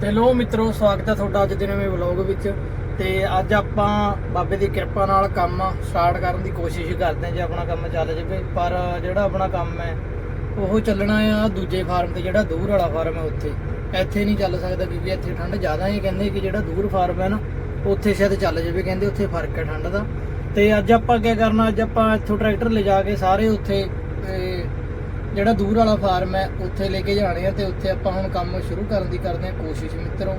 ਤੇ ਲੋ ਮਿੱਤਰੋ, ਸਵਾਗਤ ਹੈ ਤੁਹਾਡਾ ਅੱਜ ਦੇ ਨਵੇਂ ਵਲੌਗ ਵਿੱਚ। ਤੇ ਅੱਜ ਆਪਾਂ ਬਾਬੇ ਦੀ ਕਿਰਪਾ ਨਾਲ ਕੰਮ ਸਟਾਰਟ ਕਰਨ ਦੀ ਕੋਸ਼ਿਸ਼ ਕਰਦੇ ਹਾਂ ਜੇ ਆਪਣਾ ਕੰਮ ਚੱਲ ਜਾਵੇ। ਪਰ ਜਿਹੜਾ ਆਪਣਾ ਕੰਮ ਹੈ, ਉਹ ਚੱਲਣਾ ਆ ਦੂਜੇ ਫਾਰਮ ਤੇ, ਜਿਹੜਾ ਦੂਰ ਵਾਲਾ ਫਾਰਮ ਹੈ ਉੱਥੇ। ਇੱਥੇ ਨਹੀਂ ਚੱਲ ਸਕਦਾ ਕਿਉਂਕਿ ਇੱਥੇ ਠੰਡ ਜ਼ਿਆਦਾ ਹੀ ਕਹਿੰਦੇ ਕਿ ਜਿਹੜਾ ਦੂਰ ਫਾਰਮ ਹੈ ਨਾ, ਉੱਥੇ ਸ਼ਾਇਦ ਚੱਲ ਜਾਵੇ। ਕਹਿੰਦੇ ਉੱਥੇ ਫ਼ਰਕ ਹੈ ਠੰਡ ਦਾ। ਤੇ ਅੱਜ ਆਪਾਂ ਕੀ ਕਰਨਾ, ਅੱਜ ਆਪਾਂ ਇੱਥੋਂ ਟਰੈਕਟਰ ਲਿਜਾ ਕੇ ਸਾਰੇ ਉੱਥੇ ਜਿਹੜਾ ਦੂਰ ਵਾਲਾ ਫਾਰਮ ਹੈ, ਉੱਥੇ ਲੈ ਕੇ ਜਾਣੇ ਆ ਤੇ ਉੱਥੇ ਆਪਾਂ ਹੁਣ ਕੰਮ ਸ਼ੁਰੂ ਕਰਨ ਦੀ ਕਰਦੇ ਆ ਕੋਸ਼ਿਸ਼ ਮਿੱਤਰੋ।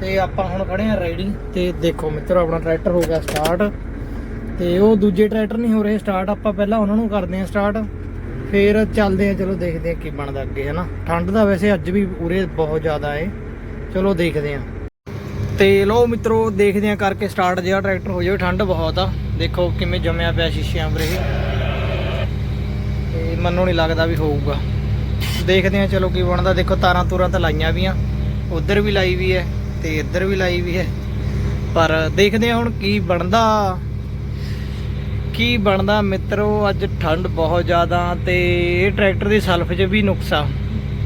ਤੇ ਆਪਾਂ ਹੁਣ ਖੜੇ ਆ ਰੈਡੀ ਤੇ ਦੇਖੋ ਮਿੱਤਰੋ, ਆਪਣਾ ਟਰੈਕਟਰ ਹੋ ਗਿਆ ਸਟਾਰਟ ਤੇ ਉਹ ਦੂਜੇ ਟਰੈਕਟਰ ਨਹੀਂ ਹੋ ਰਹੇ ਸਟਾਰਟ ਆਪਾਂ ਪਹਿਲਾਂ ਉਹਨਾਂ ਨੂੰ ਕਰਦੇ ਆ ਸਟਾਰਟ ਫੇਰ ਚੱਲਦੇ ਆ ਚਲੋ ਦੇਖਦੇ ਆ ਕੀ ਬਣਦਾ ਅੱਗੇ, ਹਨਾ। ਠੰਡ ਦਾ ਵੈਸੇ ਅੱਜ ਵੀ ਉਰੇ ਬਹੁਤ ਜ਼ਿਆਦਾ ਏ ਚਲੋ ਦੇਖਦੇ ਆ ਤੇ ਲਓ ਮਿੱਤਰੋ, ਦੇਖਦੇ ਆ ਕਰਕੇ ਸਟਾਰਟ ਜਿਹੜਾ ਟਰੈਕਟਰ ਹੋ ਜਾਵੇ, ਠੰਡ ਬਹੁਤ ਆ। ਦੇਖੋ ਕਿਵੇਂ ਜੰਮਿਆ ਪਿਆ ਸ਼ੀਸ਼ਿਆਂ ਪਰ ਮੈਨੂੰ ਨਹੀਂ ਲੱਗਦਾ ਵੀ ਹੋਊਗਾ। ਦੇਖਦੇ ਆ ਚਲੋ ਕੀ ਬਣਦਾ। ਦੇਖੋ ਤਾਰਾਂ ਤੂਰਾਂ ਤਾਂ ਲਾਈਆਂ ਵੀ ਆ। ਉਧਰ ਵੀ ਲਾਈ ਵੀ ਹੈ ਤੇ ਇੱਧਰ ਵੀ ਲਾਈ ਵੀ ਹੈ। ਪਰ ਦੇਖਦੇ ਆ ਹੁਣ ਕੀ ਬਣਦਾ। ਕੀ ਬਣਦਾ ਮਿੱਤਰੋ, ਅੱਜ ਠੰਡ ਬਹੁਤ ਜ਼ਿਆਦਾ ਤੇ ਇਹ ਟਰੈਕਟਰ ਦੀ ਸਲਫ 'ਚ ਵੀ ਨੁਕਸਾ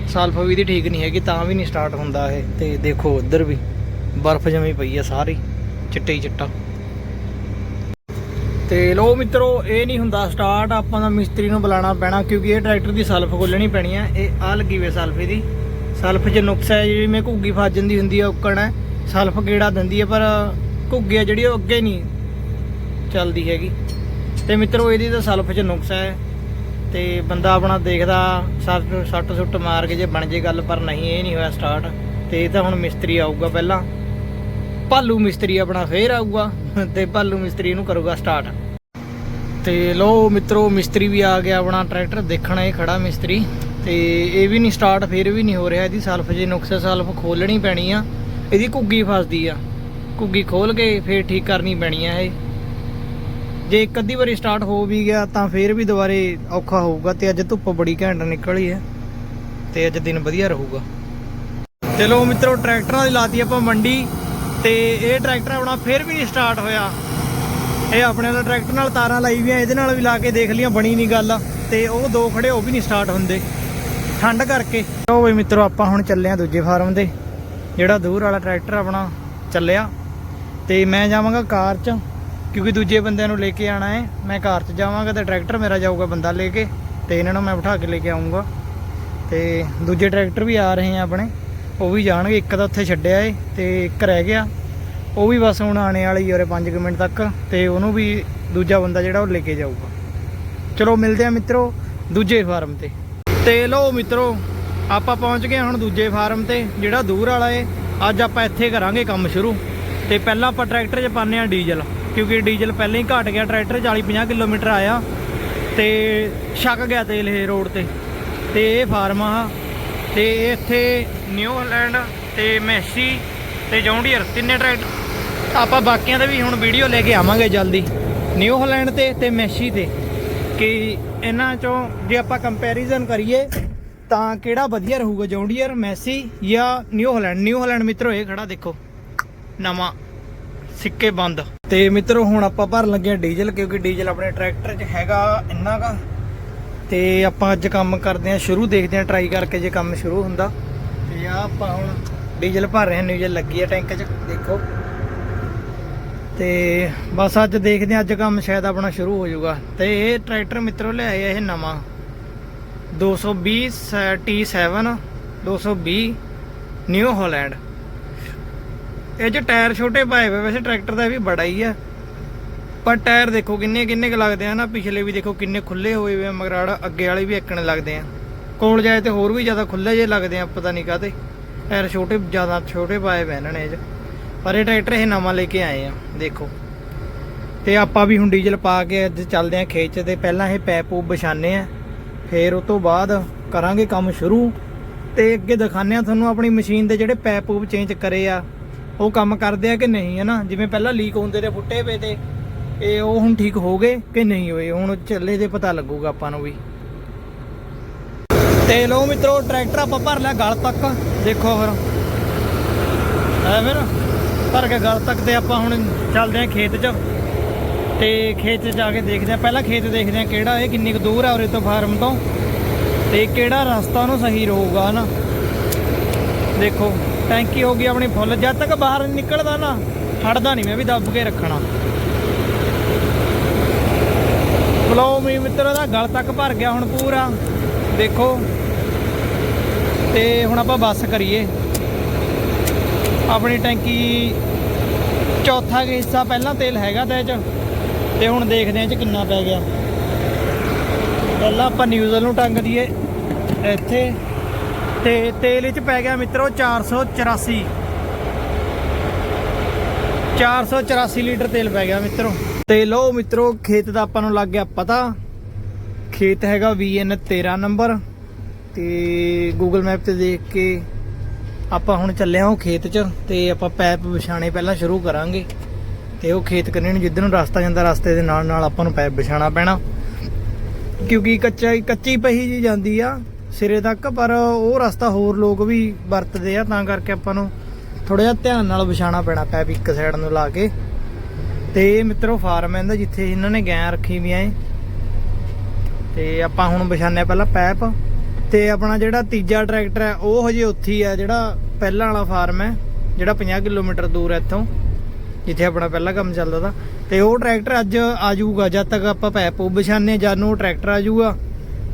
ਸਲਫ ਵੀ ਦੀ ਠੀਕ ਨਹੀਂ ਹੈਗੀ, ਤਾਂ ਵੀ ਨਹੀਂ ਸਟਾਰਟ ਹੁੰਦਾ ਇਹ। ਤੇ ਦੇਖੋ ਉਧਰ ਵੀ ਬਰਫ਼ ਜਮੀ ਪਈ ਆ ਸਾਰੀ, ਚਿੱਟੇ ਹੀ ਚਿੱਟਾ। ਤੇ ਲੋ ਮਿੱਤਰੋ, ਇਹ ਨਹੀਂ ਹੁੰਦਾ ਸਟਾਰਟ ਆਪਾਂ ਦਾ ਮਿਸਤਰੀ ਨੂੰ ਬੁਲਾਉਣਾ ਪੈਣਾ ਕਿਉਂਕਿ ਇਹ ਟਰੈਕਟਰ ਦੀ ਸਲਫ ਖੋਲਣੀ ਪੈਣੀ ਆ ਇਹ ਆ ਲੱਗੀ ਵੇ ਸਲਫ ਇਹਦੀ। ਸਲਫ 'ਚ ਨੁਕਸ ਹੈ, ਜਿਹੜੀ ਮੈਂ ਘੁੱਗੀ ਫਸ ਜਾਂਦੀ ਹੁੰਦੀ ਆ ਉੱਕਣ ਹੈ। ਸਲਫ ਗੇੜਾ ਦਿੰਦੀ ਹੈ, ਪਰ ਘੁੱਗੀ ਆ ਜਿਹੜੀ ਉਹ ਅੱਗੇ ਨਹੀਂ ਚੱਲਦੀ ਹੈਗੀ। ਤੇ ਮਿੱਤਰੋ, ਇਹਦੀ ਤਾਂ ਸਲਫ 'ਚ ਨੁਕਸ ਹੈ। ਤੇ ਬੰਦਾ ਆਪਣਾ ਦੇਖਦਾ, ਸੱਟ ਸੱਟ ਸੁੱਟ ਮਾਰ ਕੇ ਜੇ ਬਣ ਜੇ ਗੱਲ, ਪਰ ਨਹੀਂ, ਇਹ ਨਹੀਂ ਹੋਇਆ ਸਟਾਰਟ ਤੇ ਇਹ ਤਾਂ ਹੁਣ ਮਿਸਤਰੀ ਆਊਗਾ ਪਹਿਲਾਂ। ਭਾਲੂ ਮਿਸਤਰੀ ਆਪਣਾ ਫੇਰ ਆਊਗਾ ਤੇ ਭਾਲੂ ਮਿਸਤਰੀ ਨੂੰ ਕਰੂਗਾ ਸਟਾਰਟ। ਤੇ ਲੋ ਮਿੱਤਰੋ, ਮਿਸਤਰੀ ਵੀ ਆ ਗਿਆ ਆਪਣਾ ਟਰੈਕਟਰ, ਦੇਖਣਾ ਇਹ ਖੜਾ ਮਿਸਤਰੀ। ਤੇ ਇਹ ਵੀ ਨਹੀਂ ਸਟਾਰਟ, ਫੇਰ ਵੀ ਨਹੀਂ ਹੋ ਰਿਹਾ। ਇਹਦੀ ਸਲਫ ਜੇ ਨੁਕਸ, ਸਲਫ ਖੋਲਣੀ ਪੈਣੀ ਆ। ਇਹਦੀ ਘੁੱਗੀ ਫਸਦੀ ਆ। ਘੁੱਗੀ ਖੋਲ ਕੇ ਫੇਰ ਠੀਕ ਕਰਨੀ ਪੈਣੀ ਆ ਇਹ। ਜੇ ਇੱਕ ਅੱਧੀ ਵਾਰੀ ਸਟਾਰਟ ਹੋ ਵੀ ਗਿਆ, ਤਾਂ ਫੇਰ ਵੀ ਦੁਬਾਰੇ ਔਖਾ ਹੋਊਗਾ ਤੇ ਅੱਜ ਧੁੱਪ ਬੜੀ ਘੈਂਟ ਨਿਕਲੀ ਹੈ ਤੇ ਅੱਜ ਦਿਨ ਵਧੀਆ ਰਹੂਗਾ। ਚਲੋ ਮਿੱਤਰੋ, ਟਰੈਕਟਰਾਂ ਦੀ ਲਾਤੀ ਆਪਾਂ ਮੰਡੀ। ਤੇ ਇਹ ਟਰੈਕਟਰ ਆਪਣਾ ਫਿਰ ਵੀ ਨਹੀਂ ਸਟਾਰਟ ਹੋਇਆ। ਇਹ ਆਪਣੇ ਵਾਲਾ ਟਰੈਕਟਰ ਨਾਲ ਤਾਰਾਂ ਲਾਈ ਵੀਆਂ ਇਹਦੇ ਨਾਲ ਵੀ ਲਾ ਕੇ ਦੇਖ ਲੀਆਂ ਬਣੀ ਨਹੀਂ ਗੱਲ। ਤੇ ਉਹ ਦੋ ਖੜੇ, ਉਹ ਵੀ ਨਹੀਂ ਸਟਾਰਟ ਹੁੰਦੇ। ਠੰਡ ਕਰਕੇ। ਲੋ ਬਈ ਮਿੱਤਰੋ, ਆਪਾਂ ਹੁਣ ਚੱਲੇ ਆ ਦੂਜੇ ਫਾਰਮ ਤੇ। ਜਿਹੜਾ ਦੂਰ ਵਾਲਾ ਟਰੈਕਟਰ ਆਪਣਾ ਚੱਲਿਆ। ਤੇ ਮੈਂ ਜਾਵਾਂਗਾ ਕਾਰ 'ਚ, ਕਿਉਂਕਿ ਦੂਜੇ ਬੰਦਿਆਂ ਨੂੰ ਲੈ ਕੇ ਆਣਾ ਹੈ। ਮੈਂ ਕਾਰ 'ਚ ਜਾਵਾਂਗਾ ਤੇ ਟਰੈਕਟਰ ਮੇਰਾ ਜਾਊਗਾ ਬੰਦਾ ਲੈ ਕੇ, ਤੇ ਇਹਨਾਂ ਨੂੰ ਮੈਂ ਬਿਠਾ ਕੇ ਲੈ ਕੇ ਆਉਂਗਾ ਤੇ ਦੂਜੇ ਟਰੈਕਟਰ ਵੀ ਆ ਰਹੇ ਆ ਆਪਣੇ। ਉਹ ਵੀ ਜਾਣਗੇ, ਇੱਕ ਤਾਂ ਉੱਥੇ ਛੱਡਿਆ ਏ ਤੇ ਇੱਕ ਰਹਿ ਗਿਆ। ਉਹ ਵੀ ਬਸ ਹੁਣ ਆਣੇ ਵਾਲੀ ਔਰੇ 5 ਮਿੰਟ ਤੱਕ ਤੇ ਉਹਨੂੰ ਵੀ ਦੂਜਾ ਬੰਦਾ ਜਿਹੜਾ ਉਹ ਲੈ ਕੇ ਜਾਊਗਾ। ਚਲੋ ਮਿਲਦੇ ਆ ਮਿੱਤਰੋ ਦੂਜੇ ਫਾਰਮ ਤੇ। ਤੇ ਲਓ ਮਿੱਤਰੋ, ਆਪਾਂ ਪਹੁੰਚ ਗਏ ਹੁਣ ਦੂਜੇ ਫਾਰਮ ਤੇ, ਜਿਹੜਾ ਦੂਰ ਵਾਲਾ ਏ। ਅੱਜ ਆਪਾਂ ਇੱਥੇ ਕਰਾਂਗੇ ਕੰਮ ਸ਼ੁਰੂ। ਤੇ ਪਹਿਲਾਂ ਆਪਾਂ ਟਰੈਕਟਰ 'ਚ ਪਾਉਂਦੇ ਆ ਡੀਜ਼ਲ, ਕਿਉਂਕਿ ਡੀਜ਼ਲ ਪਹਿਲਾਂ ਹੀ ਘਟ ਗਿਆ। ਟਰੈਕਟਰ 40 50 ਕਿਲੋਮੀਟਰ ਆਇਆ ਤੇ ਛੱਕ ਗਿਆ ਤੇਲ ਇਹ ਰੋਡ ਤੇ। ਤੇ ਇਹ ਫਾਰਮ ਆ ਤੇ ਇੱਥੇ ਨਿਊ ਹਾਲੈਂਡ ਤੇ ਮੈਸੀ ਤੇ ਜੌਂਡੀਅਰ ਤਿੰਨੇ ਟਰੈਕਟਰ ਆਪਾਂ ਬਾਕੀਆਂ ਦੇ ਵੀ ਹੁਣ ਵੀਡੀਓ ਲੈ ਕੇ ਆਵਾਂਗੇ ਜਲਦੀ। ਨਿਊ ਹਾਲੈਂਡ ਤੇ ਤੇ ਮੈਸੀ ਤੇ। ਕਿ ਇਹਨਾਂ ਚੋਂ ਜੇ ਆਪਾਂ ਕੰਪੈਰੀਜ਼ਨ ਕਰੀਏ, ਤਾਂ ਕਿਹੜਾ ਵਧੀਆ ਰਹੂਗਾ ਜੌਂਡੀਅਰ ਮੈਸੀ ਜਾਂ ਨਿਊ ਹਾਲੈਂਡ? ਨਿਊ ਹਾਲੈਂਡ ਮਿੱਤਰੋ, ਇਹ ਖੜਾ ਦੇਖੋ। ਨਵਾਂ ਸਿੱਕੇ ਬੰਦ। ਤੇ ਮਿੱਤਰੋ, ਹੁਣ ਆਪਾਂ ਭਰਨ ਲੱਗੇ ਆ ਡੀਜ਼ਲ, ਕਿਉਂਕਿ ਡੀਜ਼ਲ ਆਪਣੇ ਟਰੈਕਟਰ 'ਚ ਹੈਗਾ ਇੰਨਾ ਕਾ। ਤੇ ਆਪਾਂ ਅੱਜ ਕੰਮ ਕਰਦੇ ਆ ਸ਼ੁਰੂ ਦੇਖਦੇ ਆ ਟਰਾਈ ਕਰਕੇ ਜੇ ਕੰਮ ਸ਼ੁਰੂ ਹੁੰਦਾ। ਤੇ ਆ ਆਪਾਂ ਹੁਣ ਡੀਜ਼ਲ ਭਰ ਰਹੇ ਹਾਂ, ਡੀਜ਼ਲ ਲੱਗੀ ਆ ਟੈਂਕ 'ਚ, ਦੇਖੋ। ਤੇ ਬਸ ਅੱਜ ਦੇਖਦੇ ਆ ਅੱਜ ਕੰਮ ਸ਼ਾਇਦ ਆਪਣਾ ਸ਼ੁਰੂ ਹੋ ਜਾਊਗਾ। ਤੇ ਇਹ ਟਰੈਕਟਰ ਮਿੱਤਰੋ ਲਿਆਏ ਇਹ ਨਵਾਂ। 220 T7 220 ਨਿਊ ਹਾਲੈਂਡ ਇਹ 'ਚ ਟਾਇਰ ਛੋਟੇ ਪਾਏ ਹੋਏ ਵੈਸੇ ਟਰੈਕਟਰ ਦਾ ਇਹ ਵੀ ਬੜਾ ਹੀ ਆ। ਪਰ ਟਾਇਰ ਦੇਖੋ ਕਿੰਨੇ ਕਿੰਨੇ ਕੁ ਲੱਗਦੇ ਆ ਨਾ, ਪਿਛਲੇ ਵੀ ਦੇਖੋ ਕਿੰਨੇ ਖੁੱਲੇ ਹੋਏ ਹੋਏ ਆ ਮਗਰਾੜ ਅੱਗੇ ਵਾਲੇ ਵੀ ਇੱਕਣੇ ਲੱਗਦੇ ਆ। ਕੋਲ ਜਾਏ ਤੇ ਹੋਰ ਵੀ ਜ਼ਿਆਦਾ ਖੁੱਲੇ ਜੇ ਲੱਗਦੇ ਆ, ਪਤਾ ਨਹੀਂ ਕਾਤੇ ਟਾਇਰ ਛੋਟੇ, ਜ਼ਿਆਦਾ ਛੋਟੇ ਪਾਏ ਹੋਏ ਇਹਨਾਂ ਨੇ ਇਹ ਪਰ ਇਹ ਟਰੈਕਟਰ ਇਹ ਨਵਾਂ ਲੈ ਕੇ ਆਏ ਆ, ਦੇਖੋ। ਤੇ ਆਪਾਂ ਵੀ ਹੁਣ ਡੀਜ਼ਲ ਪਾ ਕੇ ਅੱਜ ਚੱਲਦੇ ਆ ਖੇਤ 'ਚ ਤੇ ਪਹਿਲਾਂ ਇਹ ਪੈਪ ਪੂਪ ਵਿਛਾਣੇ ਆ। ਫਿਰ ਉਸ ਤੋਂ ਬਾਅਦ ਕਰਾਂਗੇ ਕੰਮ ਸ਼ੁਰੂ ਤੇ ਅੱਗੇ ਦਿਖਾਣੇ ਆ ਤੁਹਾਨੂੰ ਆਪਣੀ ਮਸ਼ੀਨ ਦੇ ਜਿਹੜੇ ਪੈਪ ਪੂਪ ਚੇਂਜ ਕਰੇ ਆ। ਉਹ ਕੰਮ ਕਰਦੇ ਆ ਕਿ ਨਹੀਂ, ਹੈ ਨਾ? ਜਿਵੇਂ ਪਹਿਲਾਂ ਲੀਕ ਹੁੰਦੇ ਤੇ ਫੁੱਟੇ ਪਏ ਤੇ ਇਹ ਉਹ ਹੁਣ ਠੀਕ ਹੋ ਗਏ ਕਿ ਨਹੀਂ ਹੋਏ? ਹੁਣ ਚੱਲੇ ਦੇ ਪਤਾ ਲੱਗੂਗਾ ਆਪਾਂ ਨੂੰ ਵੀ। ਤੇ ਲੋ ਮਿੱਤਰੋ, ਟਰੈਕਟਰ ਆਪਾਂ ਭਰ ਲਿਆ ਗਲ ਤੱਕ। ਦੇਖੋ ਫਿਰ। ਐ ਫਿਰ, ਭਰ ਕੇ ਗਲ ਤੱਕ ਤੇ ਆਪਾਂ ਹੁਣ ਚੱਲਦੇ ਆ ਖੇਤ 'ਚ। ਤੇ ਖੇਤ 'ਚ ਜਾ ਕੇ ਦੇਖਦੇ ਆ। ਪਹਿਲਾਂ ਖੇਤ ਦੇਖਦੇ ਆ ਕਿਹੜਾ, ਇਹ ਕਿੰਨੀ ਕੁ ਦੂਰ ਆ ਉਰੇ ਤੋਂ ਫਾਰਮ ਤੋਂ। ਤੇ ਕਿਹੜਾ ਰਸਤਾ ਉਹਨੂੰ ਸਹੀ ਰਹੂਗਾ, ਹਨਾ? ਦੇਖੋ, ਟੈਂਕੀ ਹੋ ਗਈ ਆਪਣੀ ਫੁੱਲ। ਜਦ ਤੱਕ ਬਾਹਰ ਨਿਕਲਦਾ ਨਾ, ਹਟਦਾ ਨਹੀਂ ਮੈਂ ਵੀ, ਦੱਬ ਕੇ ਰੱਖਣਾ। ਫਲੋ ਮੀ ਮਿੱਤਰੋ ਦਾ ਗਲ ਤੱਕ ਭਰ ਗਿਆ ਹੁਣ ਪੂਰਾ। ਦੇਖੋ। ਤੇ ਹੁਣ ਆਪਾਂ ਬੱਸ ਕਰੀਏ। ਆਪਣੀ ਟੈਂਕੀ ਚੌਥਾ ਕੁ ਹਿੱਸਾ ਪਹਿਲਾਂ ਤੇਲ ਹੈਗਾ ਤੇ ਚ। ਤੇ ਹੁਣ ਦੇਖਦੇ ਹਾਂ ਚ ਕਿੰਨਾ ਪੈ ਗਿਆ। ਪਹਿਲਾਂ ਆਪਾਂ ਨਿਊਜ਼ਲ ਨੂੰ ਟੰਗ ਦਈਏ ਇੱਥੇ। ਤੇ ਤੇਲ ਇਹ ਚ ਪੈ ਗਿਆ ਮਿੱਤਰੋ 484 484 ਲੀਟਰ ਤੇਲ ਪੈ ਗਿਆ ਮਿੱਤਰੋ। ਤੇ ਲਓ ਮਿੱਤਰੋ, ਖੇਤ ਦਾ ਆਪਾਂ ਨੂੰ ਲੱਗ ਗਿਆ ਪਤਾ। ਖੇਤ ਹੈਗਾ VN 13 ਨੰਬਰ। ਤੇ Google ਮੈਪ ਤੇ ਦੇਖ ਕੇ ਆਪਾਂ ਹੁਣ ਚੱਲੇ ਹਾਂ ਉਹ ਖੇਤ 'ਚ ਤੇ ਆਪਾਂ ਪੈਪ ਵਿਛਾਣੇ ਪਹਿਲਾਂ ਸ਼ੁਰੂ ਕਰਾਂਗੇ। ਤੇ ਉਹ ਖੇਤ ਕਰਨੇ ਨੂੰ ਜਿੱਧਰ ਨੂੰ ਰਸਤਾ ਜਾਂਦਾ, ਰਸਤੇ ਦੇ ਨਾਲ ਨਾਲ ਆਪਾਂ ਨੂੰ ਪੈਪ ਵਿਛਾਣਾ ਪੈਣਾ। ਕਿਉਂਕਿ ਕੱਚਾ ਕੱਚੀ ਪਹੀ ਜੀ ਜਾਂਦੀ ਆ ਸਿਰੇ ਤੱਕ, ਪਰ ਉਹ ਰਸਤਾ ਹੋਰ ਲੋਕ ਵੀ ਵਰਤਦੇ ਆ, ਤਾਂ ਕਰਕੇ ਆਪਾਂ ਨੂੰ ਥੋੜਾ ਜਿਹਾ ਧਿਆਨ ਨਾਲ ਵਿਛਾਣਾ ਪੈਣਾ ਪੈਪ ਇੱਕ ਸਾਈਡ ਨੂੰ ਲਾ ਕੇ। ਤੇ ਇਹ ਮਿੱਤਰੋ ਫਾਰਮ ਹੈ ਇਹਦਾ, ਜਿੱਥੇ ਇਹਨਾਂ ਨੇ ਗਾਂ ਰੱਖੀ ਵੀਆਂ ਏ ਤੇ ਆਪਾਂ ਹੁਣ ਵਿਛਾਣੇ ਪਹਿਲਾਂ ਪੈਪ। ਤੇ ਆਪਣਾ ਜਿਹੜਾ ਤੀਜਾ ਟਰੈਕਟਰ ਹੈ, ਉਹ ਹਜੇ ਉੱਥੇ ਹੀ ਆ, ਜਿਹੜਾ ਪਹਿਲਾਂ ਵਾਲਾ ਫਾਰਮ ਹੈ, ਜਿਹੜਾ 50 ਕਿਲੋਮੀਟਰ ਦੂਰ ਹੈ ਇੱਥੋਂ, ਜਿੱਥੇ ਆਪਣਾ ਪਹਿਲਾ ਕੰਮ ਚੱਲਦਾ ਤਾ। ਤੇ ਉਹ ਟਰੈਕਟਰ ਅੱਜ ਆ ਜਾਊਗਾ ਜਦ ਤੱਕ ਆਪਾਂ ਪੈਪ ਉਹ ਵਿਛਾਣੇ ਜਦ ਨੂੰ ਉਹ ਟਰੈਕਟਰ ਆ ਜਾਊਗਾ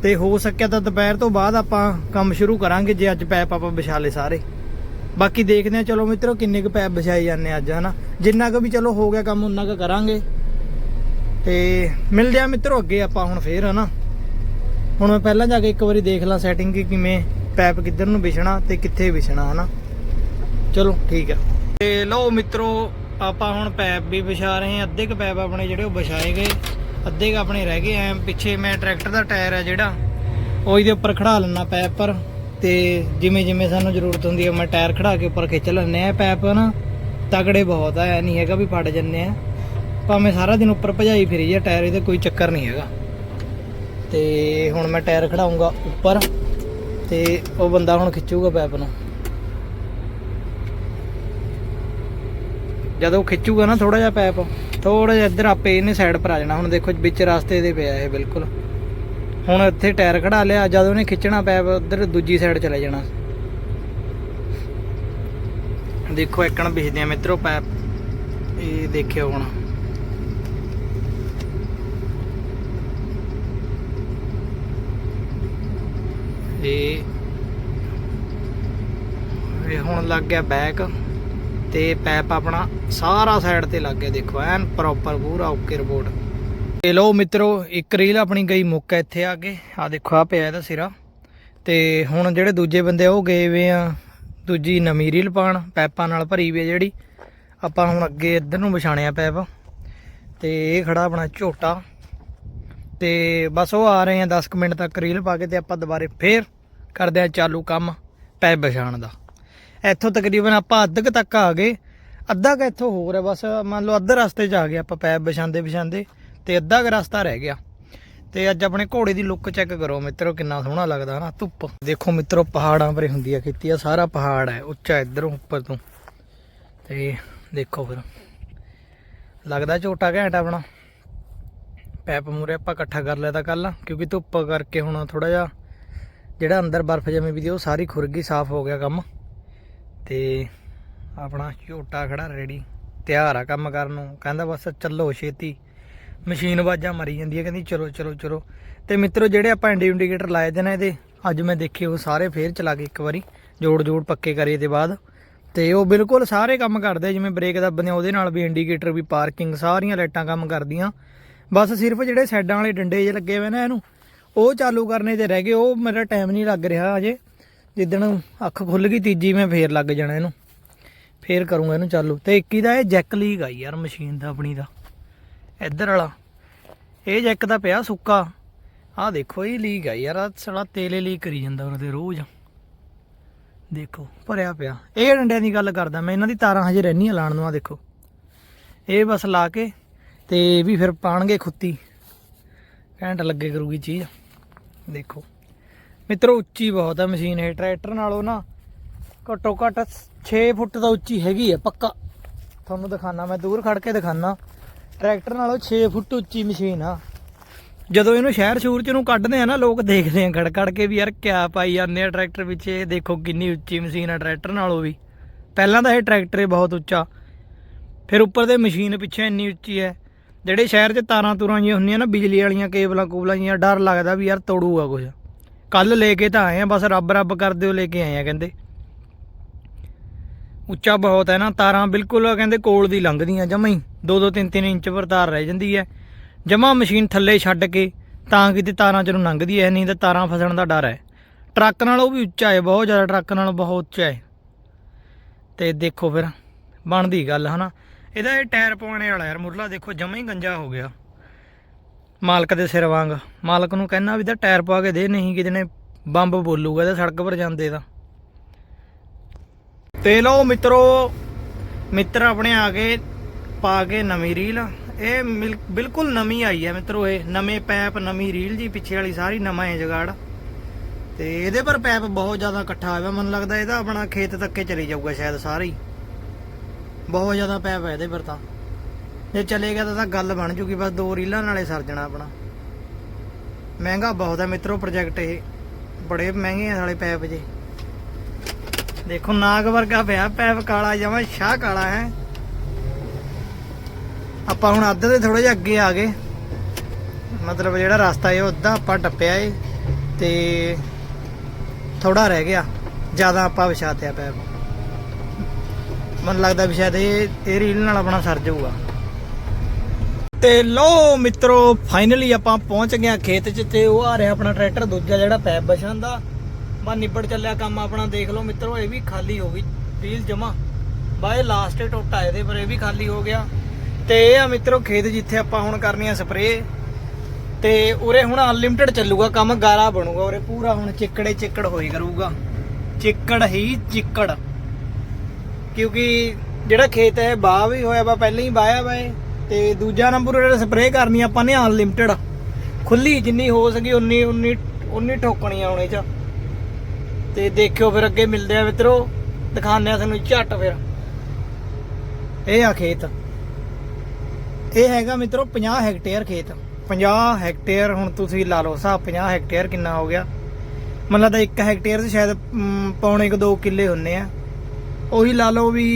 ਤੇ ਹੋ ਸਕਿਆ ਤਾਂ ਦੁਪਹਿਰ ਤੋਂ ਬਾਅਦ ਆਪਾਂ ਕੰਮ ਸ਼ੁਰੂ ਕਰਾਂਗੇ, ਜੇ ਅੱਜ ਪੈਪ ਆਪਾਂ ਵਿਛਾ ਲਏ ਸਾਰੇ। ਬਾਕੀ ਦੇਖਦੇ ਆ ਚਲੋ ਮਿੱਤਰੋ, ਕਿੰਨੇ ਕੁ ਪੈਪ ਵਿਛਾਏ ਜਾਂਦੇ ਆ ਅੱਜ, ਹਨਾ? ਜਿੰਨਾ ਕੁ ਵੀ ਚਲੋ ਹੋ ਗਿਆ ਕੰਮ, ਉਨਾ ਕੁ ਕਰਾਂਗੇ। ਤੇ ਮਿਲਦੇ ਆ ਮਿੱਤਰੋ ਅੱਗੇ ਆਪਾਂ ਹੁਣ ਫੇਰ, ਹਨਾ? ਹੁਣ ਮੈਂ ਪਹਿਲਾਂ ਜਾ ਕੇ ਇੱਕ ਵਾਰੀ ਦੇਖ ਲਾਂ ਸੈਟਿੰਗ ਕਿ ਕਿਵੇਂ ਪੈਪ ਕਿੱਧਰ ਨੂੰ ਵਿਛਣਾ ਤੇ ਕਿੱਥੇ ਵਿਛਣਾ, ਹਨਾ? ਚਲੋ, ਠੀਕ ਆ। ਤੇ ਲਓ ਮਿੱਤਰੋ, ਆਪਾਂ ਹੁਣ ਪੈਪ ਵੀ ਵਿਛਾ ਰਹੇ ਹਾਂ। ਅੱਧੇ ਕ ਪੈਪ ਆਪਣੇ ਜਿਹੜੇ ਉਹ ਵਿਛਾਏ ਗਏ। ਅੱਧੇ ਕ ਆਪਣੇ ਰਹਿ ਗਏ ਐ। ਪਿੱਛੇ ਮੈਂ ਟਰੈਕਟਰ ਦਾ ਟਾਇਰ ਹੈ ਜਿਹੜਾ ਉਹ ਇਹਦੇ ਉੱਪਰ ਖੜਾ ਲੈਣਾ ਪੈਪ ਪਰ। ਤੇ ਜਿਵੇਂ ਜਿਵੇਂ ਸਾਨੂੰ ਜ਼ਰੂਰਤ ਹੁੰਦੀ ਹੈ ਮੈਂ ਟਾਇਰ ਖੜਾ ਕੇ ਉੱਪਰ ਖਿੱਚ ਲੈਂਦੇ ਆ, ਪੈਪ ਨਾ ਤਗੜੇ ਬਹੁਤ ਆ, ਐ ਨਹੀਂ ਹੈਗਾ ਵੀ ਫਟ ਜੰਨੇ ਆ। ਭਾਵੇਂ ਸਾਰਾ ਦਿਨ ਉੱਪਰ ਭਜਾਈ ਫਿਰੀ ਜਾ ਟਾਇਰ ਇਹਦੇ ਕੋਈ ਚੱਕਰ ਨਹੀਂ ਹੈਗਾ। ਤੇ ਹੁਣ ਮੈਂ ਟਾਇਰ ਖੜਾਉਂਗਾ ਉੱਪਰ, ਤੇ ਉਹ ਬੰਦਾ ਹੁਣ ਖਿੱਚੂਗਾ ਪੈਪ ਨੂੰ। ਜਦੋਂ ਖਿੱਚੂਗਾ ਨਾ ਥੋੜਾ ਜਿਹਾ ਪੈਪ ਥੋੜਾ ਜਿਹਾ ਇੱਧਰ ਆਪੇ ਇਹਨੇ ਸਾਈਡ ਪਰ ਆ ਜਾਣਾ। ਹੁਣ ਦੇਖੋ ਵਿੱਚ ਰਸਤੇ ਦੇ ਪਿਆ ਇਹ ਬਿਲਕੁਲ। ਹੁਣ ਇੱਥੇ ਟਾਇਰ ਖੜਾ ਲਿਆ, ਜਦ ਉਹਨੇ ਖਿੱਚਣਾ ਪੈਪ ਉਧਰ ਦੂਜੀ ਸਾਈਡ ਚਲੇ ਜਾਣਾ। ਦੇਖੋ ਇੱਕਣ ਵਿਖਦੇ ਆ ਮਿੱਤਰੋ ਪੈਪ ਇਹ ਦੇਖਿਓ ਹੁਣ। ਇਹ ਇਹ ਹੁਣ ਲੱਗ ਗਿਆ ਬੈਕ ਤੇ ਪੈਪ ਆਪਣਾ ਸਾਰਾ ਸਾਈਡ ਤੇ ਲੱਗ ਗਿਆ, ਦੇਖੋ, ਐਨ ਪ੍ਰੋਪਰ ਪੂਰਾ ਓਕੇ ਰਿਪੋਰਟ ਤੇ ਲਓ ਮਿੱਤਰੋ, ਇੱਕ ਰੀਲ ਆਪਣੀ ਗਈ ਮੁੱਕ ਹੈ ਇੱਥੇ ਆ ਕੇ। ਆ ਦੇਖੋ, ਆ ਪਿਆ ਇਹਦਾ ਸਿਰਾ। ਤੇ ਹੁਣ ਜਿਹੜੇ ਦੂਜੇ ਬੰਦੇ ਉਹ ਗਏ ਵੇ ਆ ਦੂਜੀ ਨਵੀਂ ਰੀਲ ਪਾਣ ਪੈਪਾਂ ਨਾਲ ਭਰੀ ਵੀ ਜਿਹੜੀ। ਆਪਾਂ ਹੁਣ ਅੱਗੇ ਇੱਧਰ ਨੂੰ ਵਿਛਾਣਿਆ ਪੈਪ। ਤੇ ਇਹ ਖੜਾ ਆਪਣਾ ਝੋਟਾ। ਤੇ ਬਸ ਉਹ ਆ ਰਹੇ ਆ 10 ਕੁ ਮਿੰਟ ਤੱਕ ਰੀਲ ਪਾ ਕੇ ਤੇ ਆਪਾਂ ਦੁਬਾਰੇ ਫੇਰ ਕਰਦੇ ਆ ਚਾਲੂ ਕੰਮ ਪੈਪ ਵਿਛਾਣ ਦਾ। ਇੱਥੋਂ ਤਕਰੀਬਨ ਆਪਾਂ ਅੱਧ ਕੁ ਤੱਕ ਆ ਗਏ। ਅੱਧਾ ਕੁ ਇੱਥੋਂ ਹੋਰ ਹੈ ਬਸ ਮੰਨ ਲਓ ਅੱਧੇ ਰਸਤੇ 'ਚ ਆ ਗਏ ਆਪਾਂ ਪੈਪ ਵਿਛਾਉਂਦੇ ਵਿਛਾਉਂਦੇ ਤੇ ਅੱਧਾ ਕੁ ਰਸਤਾ ਰਹਿ ਗਿਆ। ਤੇ ਅੱਜ ਆਪਣੇ ਘੋੜੇ ਦੀ ਲੁੱਕ ਚੈੱਕ ਕਰੋ ਮਿੱਤਰੋ, ਕਿੰਨਾ ਸੋਹਣਾ ਲੱਗਦਾ ਨਾ ਧੁੱਪ। ਦੇਖੋ ਮਿੱਤਰੋ, ਪਹਾੜਾਂ ਪਰੇ ਹੁੰਦੀ ਆ ਖੇਤੀ ਆ ਸਾਰਾ ਪਹਾੜ ਹੈ, ਉੱਚਾ ਇਧਰੋਂ ਉੱਪਰ ਤੋਂ। ਤੇ ਦੇਖੋ ਫਿਰ, ਲੱਗਦਾ ਝੋਟਾ ਘੈਂਟ ਆਪਣਾ। ਪੈਪ ਮੂਰੇ ਆਪਾਂ ਇਕੱਠਾ ਕਰ ਲਿਆ ਤਾਂ ਕੱਲ ਕਿਉਂਕਿ ਧੁੱਪ ਕਰਕੇ ਹੁਣ ਥੋੜਾ ਜਿਹਾ ਜਿਹੜਾ ਅੰਦਰ ਬਰਫ਼ ਜਮੀ ਵੀ ਦੀ, ਉਹ ਸਾਰੀ ਖੁਰ ਗਈ, ਸਾਫ਼ ਹੋ ਗਿਆ ਕੰਮ। ਤੇ ਆਪਣਾ ਝੋਟਾ ਖੜਾ ਰੈਡੀ ਤਿਆਰ ਆ ਕੰਮ ਕਰਨ ਨੂੰ। ਕਹਿੰਦਾ ਬਸ ਚੱਲੋ ਛੇਤੀ। ਮਸ਼ੀਨ ਆਵਾਜ਼ਾਂ ਮਰੀ ਜਾਂਦੀ ਹੈ, ਕਹਿੰਦੀ ਚਲੋ ਚਲੋ ਚਲੋ। ਤੇ ਮਿੱਤਰੋ, ਜਿਹੜੇ ਆਪਾਂ ਇੰਡੀ ਇੰਡੀਕੇਟਰ ਲਾਏ ਦੇ ਨੇ ਇਹਦੇ, ਅੱਜ ਮੈਂ ਦੇਖੇ ਉਹ ਸਾਰੇ ਫੇਰ ਚਲਾ ਕੇ ਇੱਕ ਵਾਰੀ ਜੋੜ ਜੋੜ ਪੱਕੇ ਕਰੇ ਤੇ ਬਾਅਦ। ਤੇ ਉਹ ਬਿਲਕੁਲ ਸਾਰੇ ਕੰਮ ਕਰਦੇ ਜਿਵੇਂ ਬ੍ਰੇਕ ਦੱਬਦੇ ਆ, ਉਹਦੇ ਨਾਲ ਵੀ ਇੰਡੀਕੇਟਰ, ਵੀ ਪਾਰਕਿੰਗ, ਸਾਰੀਆਂ ਲਾਈਟਾਂ ਕੰਮ ਕਰਦੀਆਂ। ਬਸ ਸਿਰਫ ਜਿਹੜੇ ਸਾਈਡਾਂ ਵਾਲੇ ਡੰਡੇ ਜੇ ਲੱਗੇ ਹੋਏ ਨੇ ਇਹਨੂੰ, ਉਹ ਚਾਲੂ ਕਰਨੇ ਤੇ ਰਹਿ ਗਏ, ਉਹ ਮੇਰਾ ਟਾਈਮ ਨਹੀਂ ਲੱਗ ਰਿਹਾ ਅਜੇ। ਜਿੱਦਣ ਅੱਖ ਖੁੱਲ ਗਈ, ਤੀਜੀ ਮੈਂ ਫੇਰ ਲੱਗ ਜਾਣਾ ਇਹਨੂੰ। ਫੇਰ ਕਰੂੰਗਾ ਇਹਨੂੰ ਚਾਲੂ। ਤੇ ਇੱਕ ਦਾ ਇਹ ਜੈਕ ਲੀਕ ਆ ਯਾਰ ਮਸ਼ੀਨ ਦਾ, ਆਪਣੀ ਦਾ। ਇੱਧਰ ਵਾਲਾ। ਇਹ ਜੈਕ ਦਾ ਪਿਆ ਸੁੱਕਾ। ਆਹ ਦੇਖੋ, ਇਹ ਲੀਕ ਆ ਯਾਰ, ਆਹ ਸਾਲਾ ਤੇਲੇ ਲੀਕ ਕਰੀ ਜਾਂਦਾ ਉਹਨਾਂ ਦੇ ਰੋਜ਼। ਦੇਖੋ, ਭਰਿਆ ਪਿਆ। ਇਹ ਡੰਡਿਆਂ ਦੀ ਗੱਲ ਕਰਦਾ, ਮੈਂ ਇਹਨਾਂ ਦੀ ਤਾਰਾਂ ਹਜੇ ਰਹਿਣੀਆਂ ਲਾਣ ਨੂੰ ਆ ਦੇਖੋ। ਇਹ ਬਸ ਲਾ ਕੇ ਤੇ ਇਹ ਵੀ ਫਿਰ ਪਾਣਗੇ ਖੁੱਤੀ। ਘੈਂਟ ਲੱਗੇ ਕਰੂਗੀ ਚੀਜ਼। ਦੇਖੋ। ਮਿੱਤਰੋ, ਉੱਚੀ ਬਹੁਤ ਆ ਮਸ਼ੀਨ ਇਹ। ਟਰੈਕਟਰ ਨਾਲੋਂ ਨਾ ਘੱਟੋ ਘੱਟ 6 ਫੁੱਟ ਦਾ ਉੱਚੀ ਹੈਗੀ ਹੈ ਪੱਕਾ। ਤੁਹਾਨੂੰ ਦਿਖਾਣਾ ਮੈਂ ਦੂਰ ਖੜ ਕੇ ਦਿਖਾਣਾ ਟਰੈਕਟਰ ਨਾਲੋਂ 6 ਫੁੱਟ ਉੱਚੀ ਮਸ਼ੀਨ ਆ। ਜਦੋਂ ਇਹਨੂੰ ਸ਼ਹਿਰ ਸ਼ੂਰ ਚ ਨੂੰ ਕੱਢਦੇ ਆ ਨਾ, ਲੋਕ ਦੇਖਦੇ ਆ ਖੜ ਖੜ ਕੇ ਵੀ ਯਾਰ ਕਿਆ ਪਾਈ ਜਾਂਦੇ ਆ ਟਰੈਕਟਰ ਵਿੱਚ ਇਹ ਦੇਖੋ ਕਿੰਨੀ ਉੱਚੀ ਮਸ਼ੀਨ ਆ ਟਰੈਕਟਰ ਨਾਲੋਂ ਵੀ। ਪਹਿਲਾਂ ਤਾਂ ਇਹ ਟਰੈਕਟਰ ਹੀ ਬਹੁਤ ਉੱਚਾ। ਫਿਰ ਉੱਪਰ ਦੇ ਮਸ਼ੀਨ ਪਿੱਛੇ ਇੰਨੀ ਉੱਚੀ ਹੈ। ਜਿਹੜੇ ਸ਼ਹਿਰ 'ਚ ਤਾਰਾਂ ਤੁਰਾਂ ਜੀਆਂ ਹੁੰਦੀਆਂ ਨਾ, ਬਿਜਲੀ ਵਾਲੀਆਂ, ਕੇਬਲਾਂ ਕੂਬਲਾਂ ਜੀਆਂ ਡਰ ਲੱਗਦਾ ਵੀ ਯਾਰ ਤੋੜੂਗਾ ਕੁਝ ਕੱਲ ਲੈ ਕੇ ਤਾਂ ਆਏ ਆ, ਬਸ ਰੱਬ ਰੱਬ ਕਰਦੇ ਹੋ ਲੈ ਕੇ ਆਏ ਆ ਕਹਿੰਦੇ। ਉੱਚਾ ਬਹੁਤ ਹੈ ਨਾ, ਤਾਰਾਂ ਬਿਲਕੁਲ ਕਹਿੰਦੇ ਕੋਲ ਦੀ ਲੰਘਦੀਆਂ ਜਮਾਂ ਹੀ। 2-2 3-3 ਇੰਚ ਪਰ ਤਾਰ ਰਹਿ ਜਾਂਦੀ ਹੈ। ਜਮਾਂ ਮਸ਼ੀਨ ਥੱਲੇ ਛੱਡ ਕੇ ਤਾਂ ਕਿਤੇ ਤਾਰਾਂ ਚ ਨੂੰ ਲੰਘਦੀ ਹੈ, ਨਹੀਂ ਤਾਂ ਤਾਰਾਂ ਫਸਣ ਦਾ ਡਰ ਹੈ। ਟਰੱਕ ਨਾਲੋਂ ਵੀ ਉੱਚਾ ਹੈ, ਬਹੁਤ ਜ਼ਿਆਦਾ ਟਰੱਕ ਨਾਲੋਂ ਬਹੁਤ ਉੱਚਾ ਹੈ। ਤੇ ਦੇਖੋ ਫਿਰ, ਬਣਦੀ ਗੱਲ, ਹਨਾ? ਇਹਦਾ ਇਹ ਟਾਇਰ ਪਵਾਉਣੇ ਵਾਲਾ ਯਾਰ ਮੁਰਲਾ, ਦੇਖੋ ਜਮਾਂ ਹੀ ਗੰਜਾ ਹੋ ਗਿਆ। ਮਾਲਕ ਦੇ ਸਿਰ ਵਾਂਗ, ਮਾਲਕ ਨੂੰ ਕਹਿਣਾ ਵੀ ਤਾਂ ਟਾਇਰ ਪਾ ਕੇ ਦੇ, ਨਹੀਂ ਕਿਤੇ ਨੇ ਬੰਬ ਬੋਲੂਗਾ ਤੇ ਸੜਕ ਪਰ ਜਾਂਦੇ ਤਾਂ। ਤੇ ਲਓ ਮਿੱਤਰੋ, ਮਿੱਤਰ ਆਪਣੇ ਆ ਕੇ ਪਾ ਕੇ ਨਵੀਂ ਰੀਲ ਇਹ ਮਿਲ- ਬਿਲਕੁਲ ਨਵੀਂ ਆਈ ਹੈ ਮਿੱਤਰੋ ਇਹ, ਨਵੇਂ ਪੈਪ, ਨਵੀਂ ਰੀਲ ਜੀ, ਪਿੱਛੇ ਵਾਲੀ ਸਾਰੀ ਨਵਾਂ ਹੈ ਜਗਾੜ। ਤੇ ਇਹਦੇ ਪਰ ਪੈਪ ਬਹੁਤ ਜ਼ਿਆਦਾ ਇਕੱਠਾ ਹੋਇਆ, ਮੈਨੂੰ ਲੱਗਦਾ ਇਹਦਾ ਆਪਣਾ ਖੇਤ ਤੱਕੇ ਚਲੇ ਜਾਊਗਾ ਸ਼ਾਇਦ ਸਾਰਾ। ਹੀ ਬਹੁਤ ਜ਼ਿਆਦਾ ਪੈਪ ਹੈ ਇਹਦੇ ਪਰ ਤਾਂ। ਜੇ ਚਲੇ ਗਿਆ ਤਾਂ ਤਾਂ ਗੱਲ ਬਣ ਜੂਗੀ, ਬਸ ਦੋ ਰੀਲਾਂ ਨਾਲੇ ਸਰ ਜਾਣਾ ਆਪਣਾ। ਮਹਿੰਗਾ ਬਹੁਤ ਹੈ ਮਿੱਤਰੋ ਪ੍ਰੋਜੈਕਟ ਇਹ, ਬੜੇ ਮਹਿੰਗੇ ਆ ਸਾਲੇ ਪੈਪ ਜੇ। ਦੇਖੋ ਨਾਗ ਵਰਗਾ ਪਿਆ ਪੈਪ ਕਾਲਾ ਜਮਾ, ਸ਼ਾਹ ਕਾਲਾ ਹੈ। ਆਪਾਂ ਹੁਣ ਅੱਧ ਦੇ ਥੋੜੇ ਜਿਹਾ ਅੱਗੇ ਆ ਗਏ। ਮਤਲਬ ਜਿਹੜਾ ਰਸਤਾ ਹੈ, ਉਹ ਆਪਾਂ ਟੱਪਿਆ ਏ ਤੇ ਥੋੜਾ ਰਹਿ ਗਿਆ। ਜ਼ਿਆਦਾ ਆਪਾਂ ਵਿਛਾਤਿਆ ਪੈਪ ਮਨ ਲੱਗਦਾ ਵੀ ਸ਼ਾਇਦ ਇਹ ਇਹ ਰੀਲ ਨਾਲ ਆਪਣਾ ਸਰ ਜਾਊਗਾ। ਤੇ ਲੋ ਮਿੱਤਰੋ ਫਾਈਨਲੀ ਆਪਾਂ ਪਹੁੰਚ ਗਏ ਖੇਤ 'ਚ ਤੇ ਉਹ ਆ ਰਿਹਾ ਆਪਣਾ ਟਰੈਕਟਰ, ਦੂਜਾ ਜਿਹੜਾ ਪੈਪ ਬਛਾਂ ਦਾ। ਬਾ ਨਿਬੜ ਚੱਲਿਆ ਕੰਮ ਆਪਣਾ, ਦੇਖ ਲਓ ਮਿੱਤਰੋ, ਇਹ ਵੀ ਖਾਲੀ ਹੋ ਗਈ, ਰੀਲ ਜਮਾ। ਬਾਏ ਲਾਸਟ ਟੋਟਾ ਇਹਦੇ ਪਰ ਇਹ ਵੀ ਖਾਲੀ ਹੋ ਗਿਆ। ਤੇ ਇਹ ਆ ਮਿੱਤਰੋ, ਖੇਤ ਜਿੱਥੇ ਆਪਾਂ ਹੁਣ ਕਰਨੀ ਆ ਸਪਰੇ ਤੇ ਉਰੇ ਹੁਣ ਅਨਲਿਮਟਿਡ ਚੱਲੂਗਾ, ਕੰਮ ਗਾਰਾ ਬਣੂਗਾ ਉਰੇ, ਪੂਰਾ ਹੁਣ ਚਿੱਕੜੇ ਚਿੱਕੜ ਹੋਈ ਕਰੂਗਾ। ਚਿੱਕੜ ਹੀ ਚਿੱਕੜ। ਕਿਉਂਕਿ ਜਿਹੜਾ ਖੇਤ ਹੈ, ਬਾਹ ਵੀ ਹੋਇਆ ਵਾ, ਪਹਿਲਾਂ ਹੀ ਬਾਇਆ ਵਾ ਇਹ। ਤੇ ਦੂਜਾ ਨੰਬਰ ਜਿਹੜਾ ਸਪਰੇਅ ਕਰਨੀ ਆਪਾਂ ਨੇ ਅਨਲਿਮਟਿਡ ਖੁੱਲੀ ਜਿੰਨੀ ਹੋ ਸਕੀ, ਉਨੀ ਉਨੀ ਉਨੀ ਠੋਕਣੀ ਆ ਉਹਨੇ ਚ। ਤੇ ਦੇਖਿਓ ਫਿਰ ਅੱਗੇ ਮਿਲਦੇ ਆ ਮਿੱਤਰੋ। ਦਿਖਾਉਂਦੇ ਆ ਤੁਹਾਨੂੰ ਝੱਟ ਫਿਰ। ਇਹ ਆ ਖੇਤ। ਇਹ ਹੈਗਾ ਮਿੱਤਰੋ 50 ਹੈਕਟੇਅਰ ਖੇਤ। 50 ਹੈਕਟੇਅਰ ਹੁਣ ਤੁਸੀਂ ਲਾ ਲਓ ਹਿਸਾਬ 50 ਹੈਕਟੇਅਰ ਕਿੰਨਾ ਹੋ ਗਿਆ। ਮੈਨੂੰ ਲੱਗਦਾ 1 ਹੈਕਟੇਅਰ 'ਚ ਸ਼ਾਇਦ ਮ, ਪੌਣੇ ਕੁ 2 ਕਿੱਲੇ ਹੁੰਨੇ ਆ। ਉਹੀ ਲਾ ਲਓ ਵੀ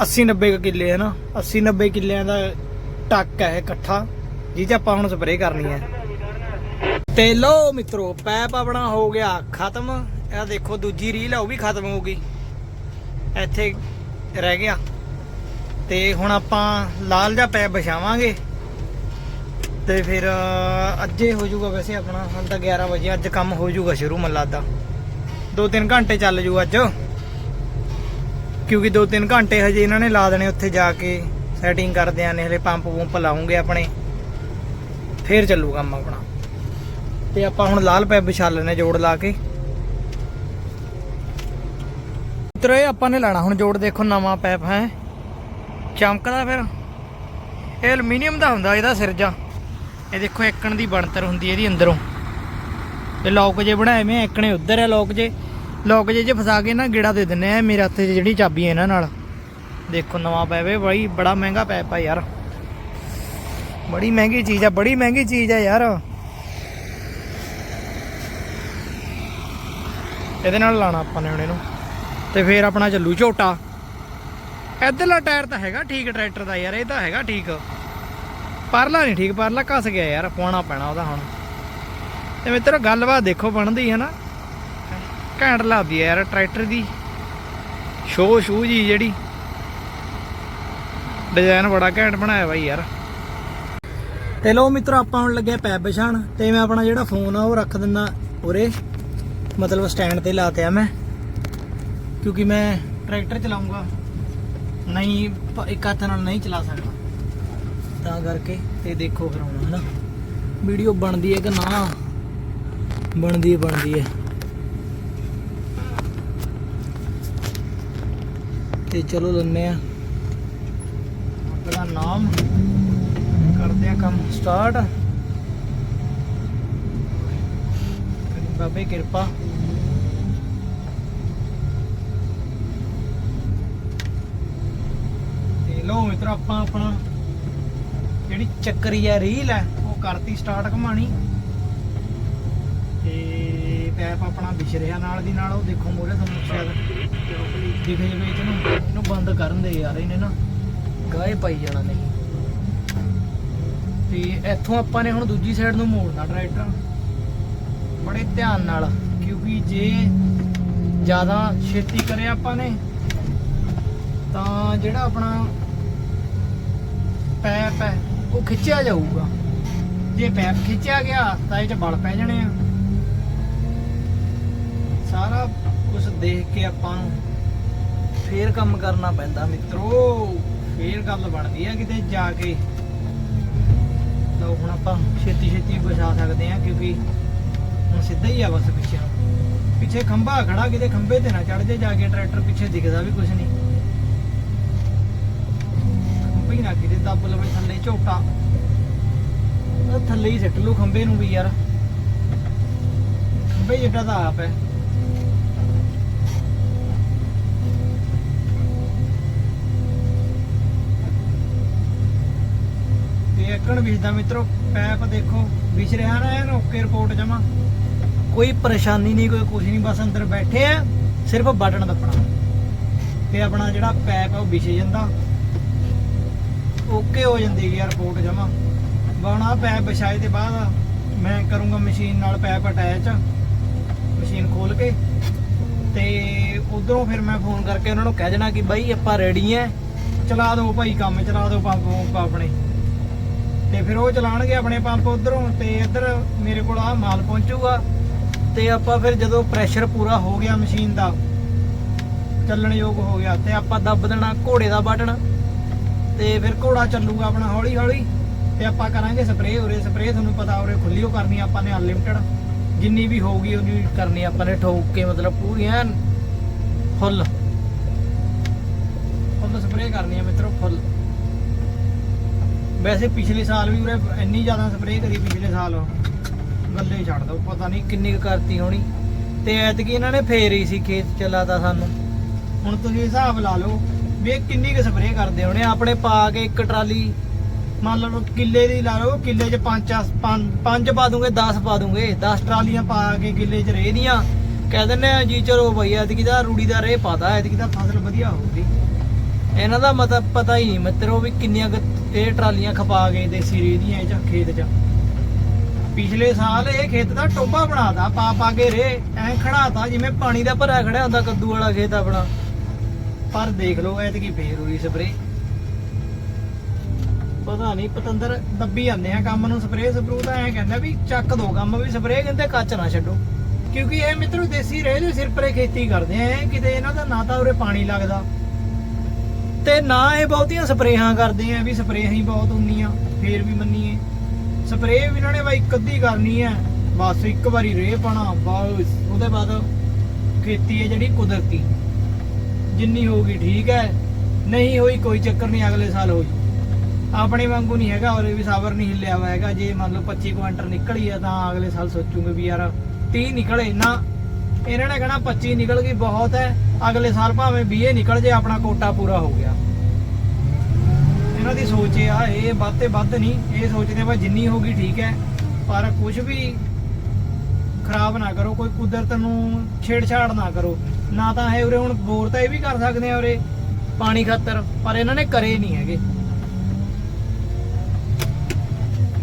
80 90 ਕਿੱਲੇ ਹੈ ਨਾ 80 90 ਕਿੱਲਿਆਂ ਦਾ ਟੱਕ ਹੈ ਇਹ ਇਕੱਠਾ ਜਿਹ ਆਪਾਂ ਹੁਣ ਸਪਰੇਅ ਕਰਨੀ ਹੈ। ਤੇ ਲੋ ਮਿੱਤਰੋ ਪੈਪ ਆਪਣਾ ਹੋ ਗਿਆ ਖਤਮ। ਇਹ ਦੇਖੋ ਦੂਜੀ ਰੀਲ ਆ ਉਹ ਵੀ ਖਤਮ ਹੋ ਗਈ ਇੱਥੇ ਰਹਿ ਗਿਆ। ਤੇ ਹੁਣ ਆਪਾਂ ਲਾਲ ਜਿਹਾ ਪੈਪ ਵਿਛਾਵਾਂਗੇ। ਤੇ ਫਿਰ ਅਹ, ਅੱਜੇ ਹੋ ਜਾਊਗਾ ਵੈਸੇ ਆਪਣਾ ਹੁਣ ਤਾਂ 11 ਵਜੇ ਅੱਜ ਕੰਮ ਹੋ ਜਾਊਗਾ ਸ਼ੁਰੂ ਮਨ ਲੱਗਦਾ 2-3 ਘੰਟੇ ਚੱਲ ਜੂ ਅੱਜ। ਕਿਉਂਕਿ 2-3 ਘੰਟੇ ਹਜੇ ਇਹਨਾਂ ਨੇ ਲਾ ਦੇਣੇ ਉੱਥੇ ਜਾ ਕੇ ਸੈਟਿੰਗ ਕਰਦੇ ਨੇ ਹਲੇ ਪੰਪ ਪੰਪ ਲਾਉਂਗੇ ਆਪਣੇ। ਫੇਰ ਚੱਲੂ ਕੰਮ ਆਪਣਾ। ਤੇ ਆਪਾਂ ਹੁਣ ਲਾਲ ਪੈਪ ਵਿਛਾ ਲੈਣੇ ਜੋੜ ਲਾ ਕੇ। ਮਿੱਤਰੋ, ਇਹ ਆਪਾਂ ਨੇ ਲਾਣਾ ਹੁਣ ਜੋੜ, ਦੇਖੋ ਨਵਾਂ ਪੈਪ ਹੈ। ਚਮਕਦਾ ਫਿਰ। ਇਹ ਐਲੂਮੀਨੀਅਮ ਦਾ ਹੁੰਦਾ, ਇਹਦਾ ਸਿਰਜਾ। ਇਹ ਦੇਖੋ ਏਕਣ ਦੀ ਬਣਤਰ ਹੁੰਦੀ ਇਹਦੀ ਅੰਦਰੋਂ। ਤੇ ਲੋਕ ਜੇ ਬਣਾਏ ਮੈਂ ਏਕਣੇ ਉੱਧਰ ਹੈ ਲੋਕ ਜੇ। ਲੋਕ ਜੇ ਚ ਫਸਾ ਕੇ ਨਾ ਗੇੜਾ ਦੇ ਦਿੰਨੇ ਆ ਮੇਰੇ ਹੱਥੇ 'ਚ ਜਿਹੜੀ ਚਾਬੀ ਹੈ ਇਹਨਾਂ ਨਾਲ। ਦੇਖੋ ਨਵਾਂ ਪੈਪ ਹੈ, ਬੜੀ, ਬੜਾ ਮਹਿੰਗਾ ਪੈਪ ਆ ਯਾਰ। ਬੜੀ ਮਹਿੰਗੀ ਚੀਜ਼ ਆ, ਬੜੀ ਮਹਿੰਗੀ ਚੀਜ਼ ਆ ਯਾਰ। ਇਹਦੇ ਨਾਲ ਲਾਣਾ ਆਪਾਂ ਨੇ ਹੁਣ ਇਹਨੂੰ। ਤੇ ਫੇਰ ਆਪਣਾ ਚੱਲੂ ਝੋਟਾ। ਇਧਰਲਾ ਟਾਇਰ ਤਾਂ ਹੈਗਾ ਠੀਕ ਟਰੈਕਟਰ ਦਾ ਯਾਰ, ਇਹ ਤਾਂ ਹੈਗਾ ਠੀਕ। ਪਰਲਾ ਨਹੀਂ ਠੀਕ, ਪਰਲਾ ਘਸ ਗਿਆ ਯਾਰ ਪਵਾਉਣਾ ਪੈਣਾ ਉਹਦਾ ਹੁਣ। ਤੇ ਮਿੱਤਰੋ, ਗੱਲਬਾਤ ਦੇਖੋ ਬਣਦੀ ਹੈ ਨਾ ਘੈਂਟ ਲੱਗਦੀ ਹੈ ਯਾਰ ਟਰੈਕਟਰ ਦੀ। ਸ਼ੋ ਸ਼ੂ ਜੀ ਜਿਹੜੀ। ਡਿਜ਼ਾਈਨ ਬੜਾ ਘੈਂਟ ਬਣਾਇਆ ਬਾਈ ਯਾਰ। ਤੇ ਲੋ ਮਿੱਤਰੋ, ਆਪਾਂ ਹੁਣ ਲੱਗਿਆ ਪੈਪ ਵਿਛਾਣ ਤੇ ਮੈਂ ਆਪਣਾ ਜਿਹੜਾ ਫੋਨ ਆ, ਉਹ ਰੱਖ ਦਿੰਦਾ ਉਰੇ। ਮਤਲਬ ਸਟੈਂਡ ਤੇ ਲਾਤਿਆ ਮੈਂ। ਕਿਉਂਕਿ ਮੈਂ ਟਰੈਕਟਰ ਚਲਾਉਂਗਾ, ਨਹੀਂ, ਇੱਕ ਹੱਥ ਨਾਲ ਨਹੀਂ ਚਲਾ ਸਕਦਾ। ਤਾਂ ਕਰਕੇ ਤੇ ਦੇਖੋ ਫਿਰ ਹੁਣ, ਹਨਾ। ਵੀਡੀਓ ਬਣਦੀ ਹੈ ਕਿ ਨਾ? ਬਣਦੀ ਹੈ ਬਣਦੀ ਹੈ। ਤੇ ਚਲੋ ਲੰਨੇ ਆ ਆਪਣਾ ਨਾਮ ਕਰਦੇ ਆ ਕੰਮ ਸਟਾਰਟ ਬਾਬੇ ਕਿਰਪਾ। ਲੋ ਮਿੱਤਰ, ਆਪਾਂ ਆਪਣਾ ਜਿਹੜੀ ਚੱਕਰੀ ਹੈ ਰੀਲ ਹੈ ਉਹ ਕਰਤੀ ਸਟਾਰਟ ਘਮਾਣੀ ਤੇ ਪੈਪ ਆਪਣਾ ਵਿਛ ਰਿਹਾ ਨਾਲ ਦੀ ਨਾਲ, ਉਹ ਦੇਖੋ ਮੋਰੇ ਤੁਹਾਨੂੰ ਸ਼ਾਇਦ ਦਿਖ ਜਵੇ ਇਹਨੂੰ ਇਹਨੂੰ ਬੰਦ ਕਰਨ ਦੇ ਯਾਰ, ਇਹਨੇ ਨਾ ਗਾਏ ਪਾਈ ਜਾਣਾ ਨਹੀਂ। ਤੇ ਇੱਥੋਂ ਆਪਾਂ ਨੇ ਹੁਣ ਦੂਜੀ ਸਾਈਡ ਨੂੰ ਮੋੜਨਾ ਟਰੈਕਟਰ ਬੜੇ ਧਿਆਨ ਨਾਲ, ਕਿਉਂਕਿ ਜੇ ਜ਼ਿਆਦਾ ਛੇਤੀ ਕਰਿਆ ਆਪਾਂ ਨੇ, ਤਾਂ ਜਿਹੜਾ ਆਪਣਾ ਪੈਪ ਹੈ, ਉਹ ਖਿੱਚਿਆ ਜਾਊਗਾ। ਜੇ ਪੈਪ ਖਿੱਚਿਆ ਗਿਆ, ਤਾਂ ਇਹ ਚ ਬਲ ਪੈ ਜਾਣੇ ਆ। ਸਾਰਾ ਕੁਝ ਦੇਖ ਕੇ ਆਪਾਂ ਨੂੰ ਫੇਰ ਕੰਮ ਕਰਨਾ ਪੈਂਦਾ ਮਿੱਤਰੋ। ਫੇਰ ਗੱਲ ਬਣਦੀ ਆ ਕਿਤੇ ਜਾ ਕੇ। ਤਾਂ ਹੁਣ ਆਪਾਂ ਛੇਤੀ ਛੇਤੀ ਬਚਾ ਸਕਦੇ ਆ, ਕਿਉਂਕਿ ਹੁਣ ਸਿੱਧਾ ਹੀ ਆ ਬਸ ਪਿੱਛੇ ਨੂੰ। ਪਿੱਛੇ ਖੰਭਾ ਖੜਾ, ਕਿਤੇ ਖੰਭੇ ਤੇ ਨਾ ਚੜ ਜੇ ਜਾ ਕੇ ਟਰੈਕਟਰ ਪਿੱਛੇ ਦਿਖਦਾ ਵੀ ਕੁਝ ਨਹੀਂ। ਖੰਭੇ ਨਾ ਕਿਤੇ ਦੱਬ ਲਵੇ ਥੱਲੇ ਝੋਟਾ। ਥੱਲੇ ਹੀ ਸਿੱਟ ਲੂ ਖੰਭੇ ਨੂੰ ਵੀ ਯਾਰ। ਖੰਭੇ ਜਿੱਡਾ ਤਾਂ ਆਪ ਹੈ। ਤੇ ਇੱਕਣ ਵਿਛਦਾ ਮਿੱਤਰੋ, ਪੈਪ ਦੇਖੋ, ਵਿਛ ਰਿਹਾ ਨਾ ਐਨ ਓਕੇ ਰਿਪੋਰਟ ਜਮਾ। ਕੋਈ ਪਰੇਸ਼ਾਨੀ ਨਹੀਂ, ਕੋਈ ਕੁਝ ਨਹੀਂ, ਬਸ ਅੰਦਰ ਬੈਠੇ ਆ, ਸਿਰਫ ਬਟਨ ਦੱਬਣਾ। ਤੇ ਆਪਣਾ ਜਿਹੜਾ ਪੈਪ ਆ ਉਹ ਵਿਛ ਜਾਂਦਾ। ਓਕੇ ਹੋ ਜਾਂਦੀ ਹੈ ਰਿਪੋਰਟ ਜਮਾ। ਬਾਣਾ ਪੈਪ ਵਿਛਾਏ ਤੇ ਬਾਅਦ ਮੈਂ ਕਰੂੰਗਾ ਮਸ਼ੀਨ ਨਾਲ ਪੈਪ ਅਟੈਚ, ਮਸ਼ੀਨ ਖੋਲ ਕੇ। ਤੇ ਉਧਰੋਂ ਫਿਰ ਮੈਂ ਫੋਨ ਕਰਕੇ ਉਹਨਾਂ ਨੂੰ ਕਹਿ ਦੇਣਾ ਕਿ ਬਾਈ ਆਪਾਂ ਰੈਡੀ ਐ। ਚਲਾ ਦਿਓ ਭਾਈ ਕੰਮ, ਚਲਾ ਦਿਓ ਪੰਪ ਪੰਪ ਆਪਣੇ। ਤੇ ਫਿਰ ਉਹ ਚਲਾਣਗੇ ਆਪਣੇ ਪੰਪ ਉਧਰੋਂ ਤੇ ਇੱਧਰ ਮੇਰੇ ਕੋਲ ਆ ਮਾਲ ਪਹੁੰਚੂਗਾ। ਤੇ ਆਪਾਂ ਫਿਰ ਜਦੋਂ ਪ੍ਰੈਸ਼ਰ ਪੂਰਾ ਹੋ ਗਿਆ ਮਸ਼ੀਨ ਦਾ ਚੱਲਣ ਯੋਗ ਹੋ ਗਿਆ ਤੇ ਆਪਾਂ ਦੱਬ ਦੇਣਾ ਘੋੜੇ ਦਾ ਬਟਨ। ਤੇ ਫਿਰ ਘੋੜਾ ਚੱਲੂਗਾ ਆਪਣਾ ਹੌਲੀ ਹੌਲੀ ਤੇ ਆਪਾਂ ਕਰਾਂਗੇ ਸਪਰੇਅ ਉਰੇ ਸਪਰੇਅ ਤੁਹਾਨੂੰ ਪਤਾ ਉਰੇ ਖੁੱਲੀ ਓ ਕਰਨੀ ਆਪਾਂ ਨੇ ਅਨਲਿਮਟਿਡ ਜਿੰਨੀ ਵੀ ਹੋਊਗੀ ਉਨੀ ਕਰਨੀ ਆਪਾਂ ਨੇ ਠੋਕ ਕੇ ਮਤਲਬ ਪੂਰੀ ਐਨ ਫੁੱਲ। ਫੁੱਲ ਸਪਰੇਅ ਕਰਨੀ ਆ ਮਿੱਤਰੋ, ਫੁੱਲ। ਵੈਸੇ ਪਿਛਲੇ ਸਾਲ ਵੀ ਉਰੇ ਇੰਨੀ ਜ਼ਿਆਦਾ ਸਪਰੇਅ ਕਰੀ ਪਿਛਲੇ ਸਾਲ। ਗੱਲੇ ਛੱਡ ਦੋ, ਪਤਾ ਨਹੀਂ ਕਿੰਨੀ ਕੁ ਕਰਤੀ ਹੋਣੀ। ਤੇ ਐਤਕੀ ਇਹਨਾਂ ਨੇ ਫੇਰ ਹੀ ਸੀ ਖੇਤ ਚਲਾਤਾ ਸਾਨੂੰ। ਹੁਣ ਤੁਸੀਂ ਹਿਸਾਬ ਲਾ ਲਓ ਵੀ ਕਿੰਨੀ ਕੁ ਸਪਰੇਅ ਕਰਦੇ ਹੋਣੇ? ਆਪਣੇ ਪਾ ਕੇ ਇੱਕ ਟਰਾਲੀ, ਮੰਨ ਲਓ ਕਿੱਲੇ ਦੀ ਲਾ ਲਓ, ਕਿੱਲੇ 'ਚ ਪੰਜ ਪੰਜ- ਪਾ ਦੂੰਗੇ 10 ਪਾ ਦੂੰਗੇ 10 ਟਰਾਲੀਆਂ ਪਾ ਕੇ ਕਿੱਲੇ 'ਚ ਰੇਹ ਦੀਆਂ। ਕਹਿ ਦਿੰਦੇ ਆ ਜੀ, ਚਲੋ ਭਈ ਐਤਕੀ ਦਾ ਰੂੜੀ ਦਾ ਰੇਹ ਪਾਤਾ ਐਤਕੀ ਦਾ ਫਸਲ ਵਧੀਆ ਹੋਊਗੀ। ਇਹਨਾਂ ਦਾ ਮਤਲਬ ਪਤਾ ਹੀ ਨਹੀਂ ਮਿੱਤਰੋ ਵੀ ਕਿੰਨੀਆਂ ਇਹ ਟਰਾਲੀਆਂ ਖਪਾ ਗਏ ਦੇਸੀ ਰੇਹ ਦੀਆਂ ਇਹ ਖੇਤ 'ਚ। ਪਿਛਲੇ ਸਾਲ ਇਹ ਖੇਤ ਦਾ ਟੋਬਾ ਬਣਾਤਾ ਪਾ ਪਾ ਕੇ ਰੇ ਐ ਖੜਾਤਾ, ਜਿਵੇਂ ਪਾਣੀ ਦਾ ਭਰਿਆ ਖੜਿਆ ਹੁੰਦਾ, ਕੱਦੂ ਵਾਲਾ ਖੇਤ ਆਪਣਾ। ਪਰ ਦੇਖ ਲਓ, ਐਤਕੀ ਫੇਰ ਹੋਈ ਸਪਰੇ ਪਤਾ ਨਹੀਂ ਪਤੰਦਰ ਦੱਬੀ ਜਾਂਦੇ ਆ ਕੰਮ ਨੂੰ ਸਪਰੇ ਸਪਰੂ ਤਾਂ ਐ ਕਹਿੰਦਾ ਵੀ ਚੱਕ ਦੋ ਕੰਮ ਵੀ ਸਪਰੇ ਕਹਿੰਦੇ ਕੱਚ ਨਾ ਛੱਡੋ। ਕਿਉਂਕਿ ਇਹ ਮਿੱਤਰੋ ਦੇਸੀ ਰੇਹ ਦੇ ਸਿਰ ਪਰੇ ਖੇਤੀ ਕਰਦੇ ਆ ਕਿਤੇ ਇਹਨਾਂ ਦਾ ਨਾ ਤਾਂ ਉਰੇ ਪਾਣੀ ਲੱਗਦਾ। ਤੇ ਨਾ ਇਹ ਬਹੁਤੀਆਂ ਸਪਰੇਹਾਂ ਕਰਦੇ ਆ, ਵੀ ਸਪਰੇਹਾਂ ਹੀ ਬਹੁਤ ਹੁੰਦੀਆਂ, ਫੇਰ ਵੀ ਮੰਨੀਏ। ਸਪਰੇਅ ਵੀ ਇਹਨਾਂ ਨੇ ਬਾਈ ਇੱਕ ਅੱਧੀ ਕਰਨੀ ਹੈ ਬਸ ਇੱਕ ਵਾਰੀ ਰੇਹ ਪਾਣਾ ਬਸ। ਉਹਦੇ ਬਾਅਦ ਖੇਤੀ ਹੈ ਜਿਹੜੀ ਕੁਦਰਤੀ। ਜਿੰਨੀ ਹੋਊਗੀ ਠੀਕ ਹੈ। ਨਹੀਂ ਹੋਈ ਕੋਈ ਚੱਕਰ ਨਹੀਂ, ਅਗਲੇ ਸਾਲ ਹੋਈ। ਆਪਣੇ ਵਾਂਗੂ ਨਹੀਂ ਹੈਗਾ ਔਰ ਵੀ ਸਾਬਰ ਨਹੀਂ ਹਿੱਲਿਆ ਹੋਇਆ ਹੈਗਾ। ਜੇ ਮੰਨ ਲਓ 25 ਕੁਆਂਟਲ ਨਿਕਲੀ ਹੈ ਤਾਂ ਅਗਲੇ ਸਾਲ ਸੋਚੂਗੇ ਵੀ ਯਾਰ 30 ਨਿਕਲੇ। ਨਾ, ਇਹਨਾਂ ਨੇ ਕਹਣਾ 25 ਨਿਕਲ ਗਈ, ਬਹੁਤ ਹੈ। ਅਗਲੇ ਸਾਲ ਭਾਵੇਂ 20 ਨਿਕਲ ਜੇ, ਆਪਣਾ ਕੋਟਾ ਪੂਰਾ ਹੋ ਗਿਆ। ਇਹਨਾਂ ਦੀ ਸੋਚ ਇਹ ਆ, ਇਹ ਵੱਧ ਤੇ ਵੱਧ ਨਹੀਂ। ਇਹ ਸੋਚਦੇ ਆ ਜਿੰਨੀ ਹੋਗੀ ਠੀਕ ਹੈ, ਪਰ ਕੁਝ ਵੀ ਖਰਾਬ ਨਾ ਕਰੋ, ਕੋਈ ਕੁਦਰਤ ਨੂੰ ਛੇੜਛਾੜ ਨਾ ਕਰੋ। ਨਾ ਤਾਂ ਇਹ ਉਰੇ ਹੁਣ ਬੋਰ ਤਾਂ ਇਹ ਵੀ ਕਰ ਸਕਦੇ ਆ ਉਰੇ ਪਾਣੀ ਖਾਤਰ, ਪਰ ਇਹਨਾਂ ਨੇ ਕਰੇ ਨਹੀਂ ਹੈਗੇ।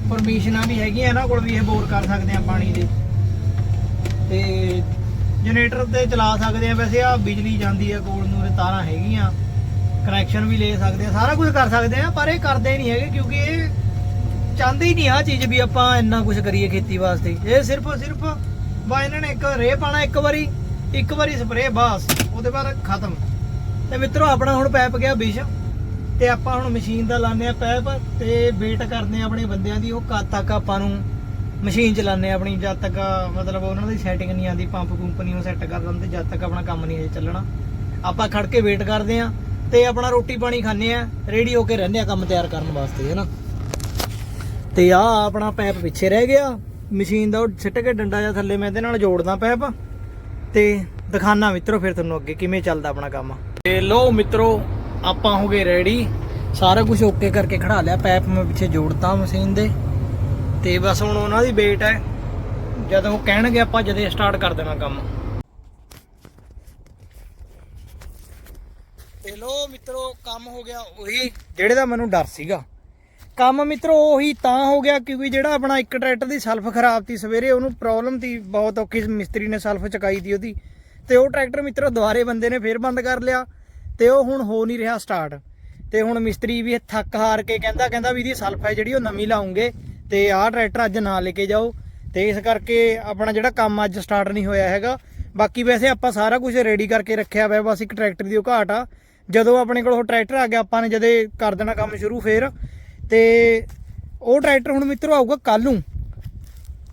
ਪਰਮਿਸ਼ਨਾਂ ਵੀ ਹੈਗੀਆਂ ਇਹਨਾਂ ਕੋਲ ਵੀ ਇਹ ਬੋਰ ਕਰ ਸਕਦੇ ਆ ਪਾਣੀ ਦੇ। ਤੇ ਜਨਰੇਟਰ ਤੇ ਚਲਾ ਸਕਦੇ ਆ, ਵੈਸੇ ਆ ਬਿਜਲੀ ਜਾਂਦੀ ਆ ਕੋਲ ਨੂੰ, ਉਰੇ ਤਾਰਾਂ ਹੈਗੀਆਂ। ਕਨੈਕਸ਼ਨ ਵੀ ਲੈ ਸਕਦੇ ਆ, ਸਾਰਾ ਕੁਝ ਕਰ ਸਕਦੇ ਆ, ਪਰ ਇਹ ਕਰਦੇ ਨਹੀਂ ਹੈਗੇ ਕਿਉਂਕਿ ਇਹ ਚਾਹੁੰਦੇ ਹੀ ਨਹੀਂ ਆ ਚੀਜ਼ ਵੀ ਆਪਾਂ ਇੰਨਾ ਕੁਝ ਕਰੀਏ ਖੇਤੀ ਵਾਸਤੇ। ਇਹ ਸਿਰਫ ਸਿਰਫ ਬਾ ਇਹਨਾਂ ਨੇ ਇੱਕ ਰੇਹ ਪਾਣਾ ਇੱਕ ਵਾਰੀ। ਇੱਕ ਵਾਰੀ ਸਪਰੇਅ ਬਸ, ਉਹਦੇ ਬਾਅਦ ਖਤਮ। ਤੇ ਮਿੱਤਰੋ, ਆਪਣਾ ਹੁਣ ਪੈਪ ਗਿਆ ਵਿਸ਼, ਤੇ ਆਪਾਂ ਹੁਣ ਮਸ਼ੀਨ ਦਾ ਲਾਣੇ ਆ ਪੈਪ, ਤੇ ਵੇਟ ਕਰਦੇ ਆ ਆਪਣੇ ਬੰਦਿਆਂ ਦੀ, ਉਹ ਕਦ ਤੱਕ ਆਪਾਂ ਨੂੰ ਮਸ਼ੀਨ ਚਲਾਣੇ ਆਪਣੀ, ਜਦ ਤੱਕ, ਮਤਲਬ ਉਹਨਾਂ ਦੀ ਸੈਟਿੰਗ ਨਹੀਂ ਆਂਦੀ ਪੰਪ ਕੰਪਨੀ ਉਹ ਸੈੱਟ ਕਰ ਦਿੰਦੇ ਜਦ ਤੱਕ ਆਪਣਾ ਕੰਮ ਨਹੀਂ ਚੱਲਣਾ। ਆਪਾਂ ਖੜ ਕੇ ਵੇਟ ਕਰਦੇ ਆ ਤੇ ਆਪਣਾ ਰੋਟੀ ਪਾਣੀ ਖਾਣੇ ਆ ਰੈਡੀ ਹੋ ਕੇ ਰਹਿੰਦੇ ਆ ਕੰਮ ਤਿਆਰ ਕਰਨ ਵਾਸਤੇ, ਹੈਨਾ? ਤੇ ਆ ਆਪਣਾ ਪੈਪ ਪਿੱਛੇ ਰਹਿ ਗਿਆ, ਮਸ਼ੀਨ ਦਾ ਉਹ ਸਿੱਟ ਕੇ ਡੰਡਾ ਜਾਂ ਥੱਲੇ ਮੈਂ ਇਹਦੇ ਨਾਲ ਜੋੜਦਾ ਪੈਪ। ਤੇ ਦਿਖਾਣਾ ਮਿੱਤਰੋ ਫਿਰ ਤੁਹਾਨੂੰ ਅੱਗੇ ਕਿਵੇਂ ਚੱਲਦਾ ਆਪਣਾ ਕੰਮ। ਤੇ ਲੋ ਮਿੱਤਰੋ, ਆਪਾਂ ਹੋ ਗਏ ਰੈਡੀ ਸਾਰਾ ਕੁਝ ਓਕੇ ਕਰਕੇ ਖੜਾ ਲਿਆ ਪੈਪ ਮੈਂ ਪਿੱਛੇ ਜੋੜਤਾ ਮਸ਼ੀਨ ਦੇ। ਤੇ ਬਸ ਹੁਣ ਉਹਨਾਂ ਦੀ ਵੇਟ ਹੈ। ਜਦੋਂ ਉਹ ਕਹਿਣਗੇ ਆਪਾਂ ਜਦੇ ਸਟਾਰਟ ਕਰ ਦੇਣਾ ਕੰਮ। ਤੇ ਲੋ ਮਿੱਤਰੋ, ਕੰਮ ਹੋ ਗਿਆ ਉਹੀ, ਜਿਹੜੇ ਦਾ ਮੈਨੂੰ ਡਰ ਸੀਗਾ। ਕੰਮ ਮਿੱਤਰੋ, ਉਹੀ ਤਾਂ ਹੋ ਗਿਆ ਕਿਉਂਕਿ ਜਿਹੜਾ ਆਪਣਾ ਇੱਕ ਟਰੈਕਟਰ ਦੀ ਸਲਫ ਖਰਾਬ ਤੀ ਸਵੇਰੇ, ਉਹਨੂੰ ਪ੍ਰੋਬਲਮ ਤੀ, ਬਹੁਤ ਔਖੀ ਮਿਸਤਰੀ ਨੇ ਸਲਫ ਚਕਾਈ ਤੀ ਉਹਦੀ। ਤੇ ਉਹ ਟਰੈਕਟਰ ਮਿੱਤਰੋ, ਦੁਬਾਰੇ ਬੰਦੇ ਨੇ ਫੇਰ ਬੰਦ ਕਰ ਲਿਆ, ਤੇ ਉਹ ਹੁਣ ਹੋ ਨਹੀਂ ਰਿਹਾ ਸਟਾਰਟ ਤੇ ਹੁਣ ਮਿਸਤਰੀ ਵੀ ਥੱਕ ਹਾਰ ਕੇ ਕਹਿੰਦਾ ਕਹਿੰਦਾ ਵੀ ਇਹਦੀ ਸਲਫ ਹੈ ਜਿਹੜੀ, ਉਹ ਨਵੀਂ ਲਾਉਂਗੇ, ਤੇ ਆਹ ਟਰੈਕਟਰ ਅੱਜ ਨਾ ਲੈ ਕੇ ਜਾਓ। ਤੇ ਇਸ ਕਰਕੇ ਆਪਣਾ ਜਿਹੜਾ ਕੰਮ ਅੱਜ ਸਟਾਰਟ ਨਹੀਂ ਹੋਇਆ ਹੈਗਾ। ਬਾਕੀ ਵੈਸੇ ਆਪਾਂ ਸਾਰਾ ਕੁਝ ਰੈਡੀ ਕਰਕੇ ਰੱਖਿਆ ਹੋਇਆ ਬਸ ਇੱਕ ਟਰੈਕਟਰ ਦੀ ਉਹ ਘਾਟ ਆ। ਜਦੋਂ ਆਪਣੇ ਕੋਲ ਉਹ ਟਰੈਕਟਰ ਆ ਗਿਆ, ਆਪਾਂ ਨੇ ਜਦੇ ਕਰ ਦੇਣਾ ਕੰਮ ਸ਼ੁਰੂ ਫੇਰ। ਤੇ ਉਹ ਟਰੈਕਟਰ ਹੁਣ ਮਿੱਤਰੋ ਆਊਗਾ ਕੱਲ ਨੂੰ।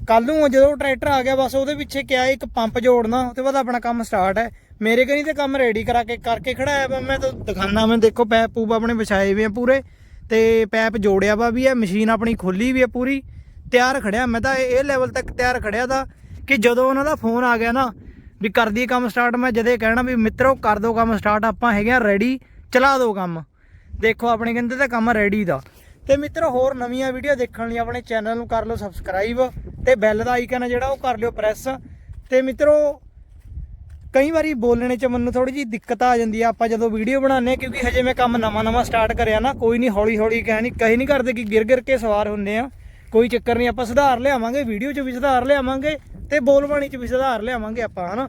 ਕੱਲ ਨੂੰ ਜਦੋਂ ਉਹ ਟਰੈਕਟਰ ਆ ਗਿਆ, ਬਸ ਉਹਦੇ ਪਿੱਛੇ ਕਿਹਾ ਇੱਕ ਪੰਪ ਜੋੜਨਾ ਉਹ ਤੋਂ ਬਾਅਦ ਆਪਣਾ ਕੰਮ ਸਟਾਰਟ ਹੈ। ਮੇਰੇ ਕਨੀ ਤੇ ਕੰਮ ਰੈਡੀ ਕਰਾ ਕੇ, ਕਰਕੇ ਖੜਾਇਆ ਵਾ ਮੈਂ ਤਾਂ ਦਿਖਾਣਾ ਮੈਂ ਦੇਖੋ ਪੈਪ ਪੂਪ ਆਪਣੇ ਵਿਛਾਏ ਵੀ ਆ ਪੂਰੇ, ਤੇ ਪੈਪ ਜੋੜਿਆ ਵਾ ਵੀ ਹੈ, ਮਸ਼ੀਨ ਆਪਣੀ ਖੋਲੀ ਵੀ ਹੈ ਪੂਰੀ, ਤਿਆਰ ਖੜਿਆ। ਮੈਂ ਤਾਂ ਇਹ ਲੈਵਲ ਤੱਕ ਤਿਆਰ ਖੜਿਆ ਦਾ ਕਿ ਜਦੋਂ ਉਹਨਾਂ ਦਾ ਫੋਨ ਆ ਗਿਆ ਨਾ, ਵੀ ਕਰ ਦਈਏ ਕੰਮ ਸਟਾਰਟ ਮੈਂ ਜਦੇ ਕਹਿਣਾ ਵੀ ਮਿੱਤਰੋ ਕਰ ਦਿਓ ਕੰਮ ਸਟਾਰਟ ਆਪਾਂ ਹੈਗੇ ਆ ਰੈਡੀ ਚਲਾ ਦਿਓ ਕੰਮ। ਦੇਖੋ ਆਪਣੇ ਕਹਿੰਦੇ ਤਾਂ ਕੰਮ ਰੈਡੀ ਦਾ। ਤੇ ਮਿੱਤਰੋ, ਹੋਰ ਨਵੀਆਂ ਵੀਡੀਓ ਦੇਖਣ ਲਈ ਆਪਣੇ ਚੈਨਲ ਨੂੰ ਕਰ ਲਓ ਸਬਸਕ੍ਰਾਈਬ ਤੇ ਬੈਲ ਦਾ ਆਈਕਨ ਹੈ ਜਿਹੜਾ, ਉਹ ਕਰ ਲਿਓ ਪ੍ਰੈਸ ਤੇ ਮਿੱਤਰੋ, ਕਈ ਵਾਰੀ ਬੋਲਣੇ 'ਚ ਮੈਨੂੰ ਥੋੜੀ ਜਿਹੀ ਦਿੱਕਤ ਆ ਜਾਂਦੀ ਆ, ਆਪਾਂ ਜਦੋਂ ਵੀਡੀਓ ਬਣਾਉਂਦੇ ਕਿਉਂਕਿ ਹਜੇ ਮੈਂ ਕੰਮ ਨਵਾਂ-ਨਵਾਂ ਸਟਾਰਟ ਕਰਿਆ ਨਾ, ਕੋਈ ਨਹੀਂ ਹੌਲੀ-ਹੌਲੀ ਕਹਿ ਨਹੀਂ ਕਹੀ ਨਹੀਂ ਕਰਦੇ ਕਿ ਗਿਰ-ਗਿਰ ਕੇ ਸਵਾਰ ਹੁੰਦੇ ਆ। ਕੋਈ ਚੱਕਰ ਨਹੀਂ ਆਪਾਂ ਸੁਧਾਰ ਲਿਆਵਾਂਗੇ ਵੀਡੀਓ 'ਚ ਵੀ ਸੁਧਾਰ ਲਿਆਵਾਂਗੇ ਤੇ ਬੋਲਬਾਣੀ 'ਚ ਵੀ ਸੁਧਾਰ ਲਿਆਵਾਂਗੇ ਆਪਾਂ, ਹਨਾ।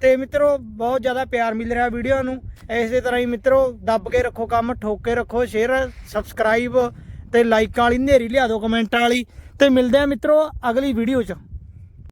ਤੇ ਮਿੱਤਰੋ, ਬਹੁਤ ਜ਼ਿਆਦਾ ਪਿਆਰ ਮਿਲ ਰਿਹਾ ਵੀਡੀਓ ਨੂੰ। ਇਸੇ ਤਰ੍ਹਾਂ ਹੀ ਮਿੱਤਰੋ, ਦੱਬ ਕੇ ਰੱਖੋ ਕੰਮ, ਠੋਕ ਕੇ ਰੱਖੋ ਸ਼ੇਅਰ ਸਬਸਕ੍ਰਾਈਬ ਤੇ ਲਾਈਕਾਂ ਵਾਲੀ ਨੇਰੀ ਲਿਆ ਦਿਓ ਕਮੈਂਟਾਂ ਵਾਲੀ ਤੇ ਮਿਲਦੇ ਆ ਮਿੱਤਰੋ ਅਗਲੀ ਵੀਡੀਓ 'ਚ।